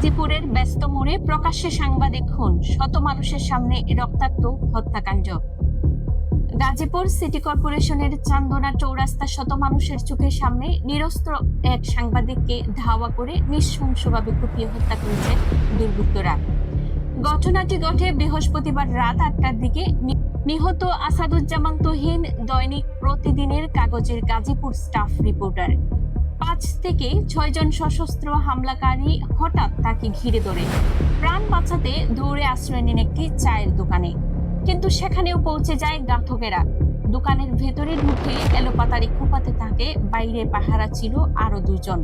গাজীপুরের ব্যস্ত মোড়ে প্রকাশ্যে সাংবাদিক খুন শত মানুষের সামনে রক্তাক্ত হত্যাকাণ্ড। গাজীপুর সিটি কর্পোরেশনের চান্দনা চৌরাস্তা শত মানুষের চোখের সামনে নিরস্ত্র এক সাংবাদিককে ধাওয়া করে নৃশংসভাবে কুপিয়ে হত্যা করেছে দুর্বৃত্তরা। ঘটনাটি ঘটে বৃহস্পতিবার রাত আটটার দিকে। নিহত আসাদুজ্জামান তহিন দৈনিক প্রতিদিনের কাগজের গাজীপুর স্টাফ রিপোর্টার। পাঁচ থেকে ছয়জন সশস্ত্র হামলাকারী হঠাৎ তাকে ঘিরে ধরে। প্রাণ বাঁচাতে দৌড়ে আশ্রয় নেন একটি চায়ের দোকানে। কিন্তু সেখানেও পৌঁছে যায় ঘাতকেরা দোকানের ভেতরে ঢুকে এলোপাতারি কোপাতে থাকে, বাইরে পাহারা ছিল আরও দুজন।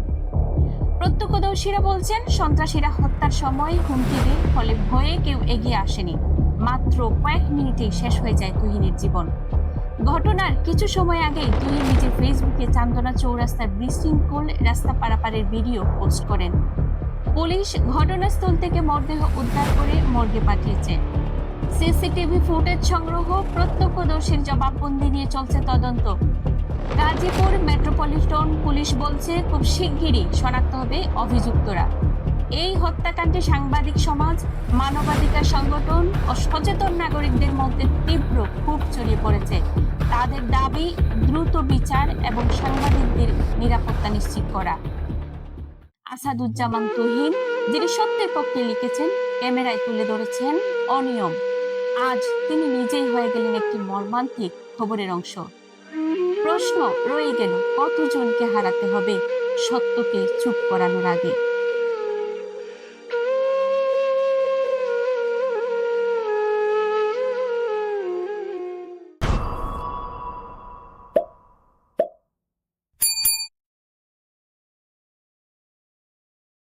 প্রত্যক্ষদর্শীরা বলছেন, সন্ত্রাসীরা হত্যার সময় হুমকি দেয়, ফলে ভয়ে কেউ এগিয়ে আসেনি। মাত্র কয়েক মিনিটেই শেষ হয়ে যায় তুহিনের জীবন। ঘটনার কিছু সময় আগে তুহিন নিজের ফেসবুকে চান্দনা চৌরাস্তার বিশৃঙ্খল রাস্তা পারাপারের ভিডিও পোস্ট করেন। পুলিশ ঘটনাস্থল থেকে মরদেহ উদ্ধার করে মর্গে পাঠিয়েছে। সিসিটিভি ফুটেজ সংগ্রহ, প্রত্যক্ষদর্শীর জবাববন্দি নিয়ে চলছে তদন্ত। গাজীপুর মেট্রোপলিটন পুলিশ বলছে, খুব শিগগিরই শনাক্ত হবে অভিযুক্তরা। এই হত্যাকাণ্ডে সাংবাদিক সমাজ, মানবাধিকার সংগঠন ও সচেতন নাগরিকদের মধ্যে তীব্র ক্ষোভ ছড়িয়ে পড়েছে। তাদের দাবি দ্রুত বিচার এবং সাংবাদিকদের নিরাপত্তা নিশ্চিত করা। আসাদুজ্জামান তুহিন, যিনি সত্যের পক্ষে লিখেছেন, ক্যামেরায় তুলে ধরেছেন অনিয়ম। আজ তিনি নিজেই হয়ে গেলেন একটি মর্মান্তিক খবরের অংশ। প্রশ্ন রয়ে গেল, কতজনকে হারাতে হবে সত্যকে চুপ করানোর আগে?